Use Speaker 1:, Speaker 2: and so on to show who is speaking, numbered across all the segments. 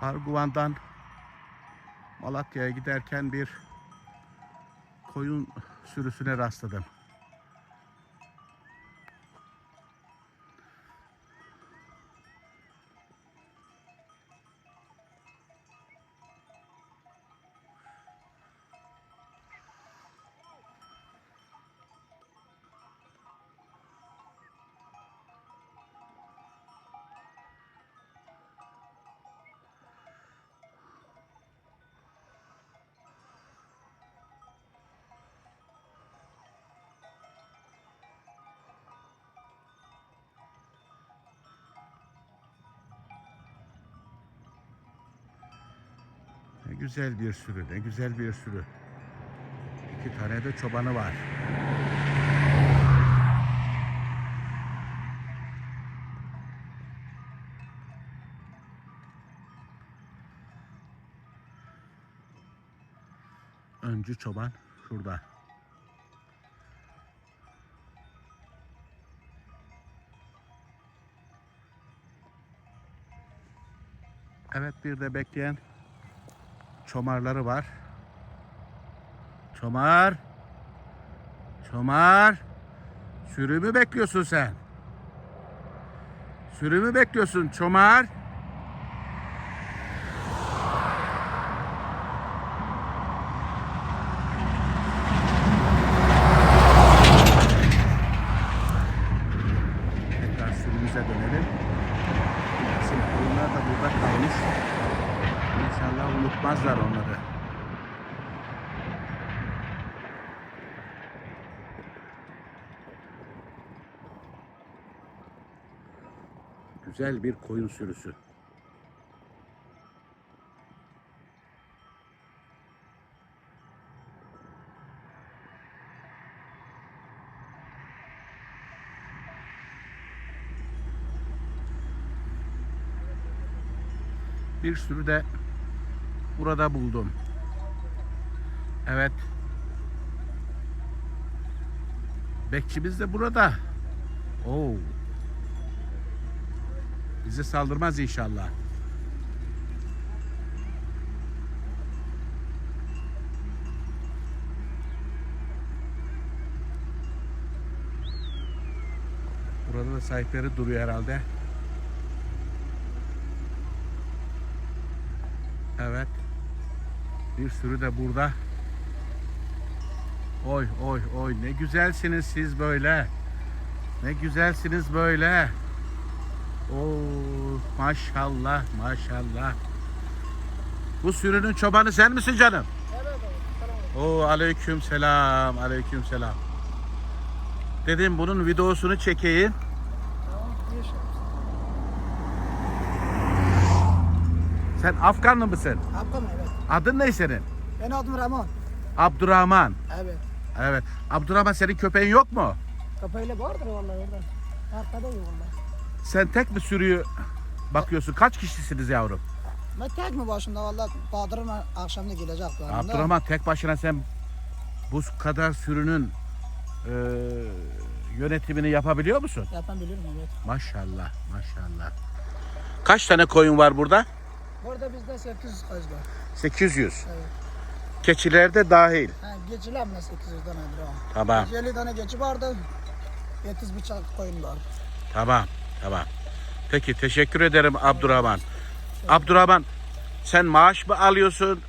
Speaker 1: Arguvan'dan Malatya'ya giderken bir koyun sürüsüne rastladım. Güzel bir sürü, ne güzel bir sürü. İki tane de çobanı var. Öncü çoban şurada. Evet bir de bekleyen çomarları var. Çomar. Çomar. Sürü mü bekliyorsun sen? Sürü mü bekliyorsun çomar? Güzel bir koyun sürüsü. Bir sürü de burada buldum. Evet. Bekçimiz de burada. Oo. Bize saldırmaz inşallah. Burada da sahipleri duruyor herhalde. Evet. Bir sürü de burada. Oy oy oy ne güzelsiniz siz böyle. Ne güzelsiniz böyle. Oo maşallah maşallah. Bu sürünün çobanı sen misin canım?
Speaker 2: Evet abi.
Speaker 1: Oo aleyküm selam aleyküm selam. Dedim bunun videosunu çekeyim. Sen Afganlı mısın?
Speaker 2: Hakkım evet.
Speaker 1: Adın ne senin?
Speaker 2: Ben adım Ramon.
Speaker 1: Abdurrahman.
Speaker 2: Evet.
Speaker 1: Evet. Abdurrahman senin köpeğin yok mu?
Speaker 2: Kapıyla vardır vallahi orada. Arkada yok vallahi.
Speaker 1: Sen tek mi sürüyü bakıyorsun? Kaç kişisiniz yavrum?
Speaker 2: Ben tek mi başımda vallahi Bahadır'ın akşamda gelecek bu arada.
Speaker 1: Abdurrahman tek başına sen bu kadar sürünün e, yönetimini yapabiliyor musun?
Speaker 2: Yapan evet.
Speaker 1: Maşallah maşallah. Kaç tane koyun var burada?
Speaker 2: Burada bizde 800 koyuz var.
Speaker 1: 800.
Speaker 2: Evet.
Speaker 1: Keçiler de dahil.
Speaker 2: Ha, geçiler mi 800 tane var.
Speaker 1: Tamam
Speaker 2: 50 tane geçi vardı. 70 bıçak koyun var.
Speaker 1: tamam tamam. Peki teşekkür ederim Abdurrahman. Abdurrahman sen maaş mı alıyorsun?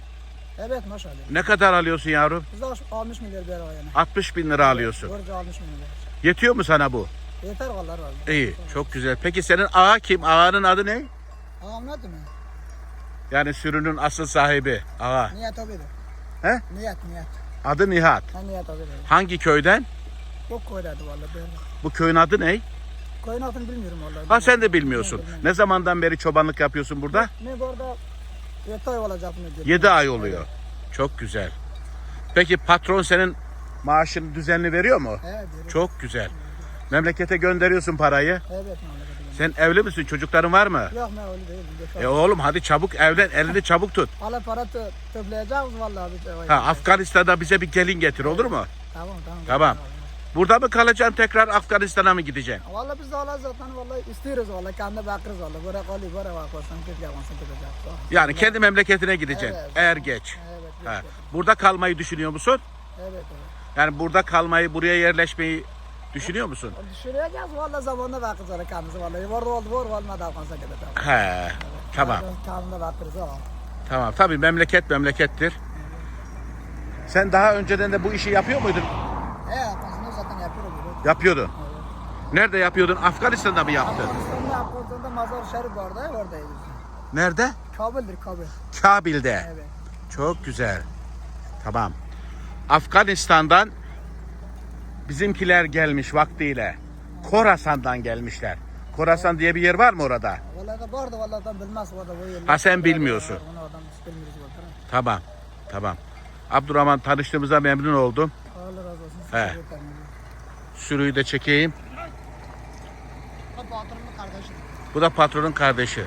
Speaker 2: Evet maşallah.
Speaker 1: Ne kadar alıyorsun yavrum?
Speaker 2: Biz de 60 milyar bir ara yani.
Speaker 1: 60 bin lira alıyorsun.
Speaker 2: Borcu 60 milyar.
Speaker 1: Yetiyor mu sana bu?
Speaker 2: Yeter vallahi var.
Speaker 1: İyi çok güzel. Peki senin ağa kim? Ağanın adı ne?
Speaker 2: Anladın mı?
Speaker 1: Yani sürünün asıl sahibi ağa.
Speaker 2: Niyet abidir.
Speaker 1: He?
Speaker 2: Niyet niyet.
Speaker 1: Adı Nihat.
Speaker 2: Ha niyet abidir.
Speaker 1: Hangi köyden?
Speaker 2: Çok koyradı vallahi. Ben
Speaker 1: Bu köyün adı ne?
Speaker 2: Koyun adını bilmiyorum vallahi.
Speaker 1: Ha sen de bilmiyorsun.
Speaker 2: Bilmem.
Speaker 1: Ne zamandan beri çobanlık yapıyorsun burada?
Speaker 2: Ne bu arada 7 ay olacak bunu diyor.
Speaker 1: 7 ay oluyor. Çok güzel. Peki patron senin maaşını düzenli veriyor mu?
Speaker 2: Evet.
Speaker 1: Çok güzel. Memlekete gönderiyorsun parayı.
Speaker 2: Evet.
Speaker 1: Sen evli misin? Çocukların var mı?
Speaker 2: Yok ben öyle değilim.
Speaker 1: E oğlum hadi çabuk evlen. Elini çabuk tut.
Speaker 2: Hala para toplayacağız vallahi. Bir
Speaker 1: Ha Afganistan'da bize bir gelin getir olur mu?
Speaker 2: Tamam tamam.
Speaker 1: Tamam. Burada mı kalacaksın tekrar Afganistan'a mı gideceksin?
Speaker 2: Vallahi biz de valla zaten vallahi istiyoruz vallahi kendi bakırız vallahi. Böyle kalı böyle bakarsan git yapansın gidecek.
Speaker 1: Yani kendi memleketine gideceksin
Speaker 2: Evet.
Speaker 1: eğer geç.
Speaker 2: Evet,
Speaker 1: Ha.
Speaker 2: evet,
Speaker 1: Burada kalmayı düşünüyor musun?
Speaker 2: evet. evet.
Speaker 1: Yani burada kalmayı, buraya yerleşmeyi düşünüyor musun?
Speaker 2: Düşüreceğiz vallahi zamanla bakırız kendimizi vallahi. Var oldu var olmadı yapansın gidecek.
Speaker 1: He. Tamam.
Speaker 2: Kendine bakırız o.
Speaker 1: Tamam. Tabii memleket memlekettir. Sen daha önceden de bu işi yapıyor muydun? Yapıyordun. Nerede yapıyordun? Afganistan'da mı yaptın?
Speaker 2: Afganistan'da Afganistan'da Mazar Şerif vardı oradayız.
Speaker 1: Nerede?
Speaker 2: Kabil'dir Kabil.
Speaker 1: Kabil'de.
Speaker 2: Evet.
Speaker 1: Çok güzel. Tamam. Afganistan'dan bizimkiler gelmiş vaktiyle. Korasan'dan gelmişler. Korasan diye bir yer var mı orada?
Speaker 2: Vallahi vardı vallahi da bilmez orada.
Speaker 1: Ha, sen bilmiyorsun. Tamam. Tamam. Abdurrahman tanıştığımıza memnun oldum.
Speaker 2: Allah razı olsun.
Speaker 1: He. Sürüyü de çekeyim.
Speaker 2: Ha, Patronun kardeşi.
Speaker 1: Bu da patronun kardeşi.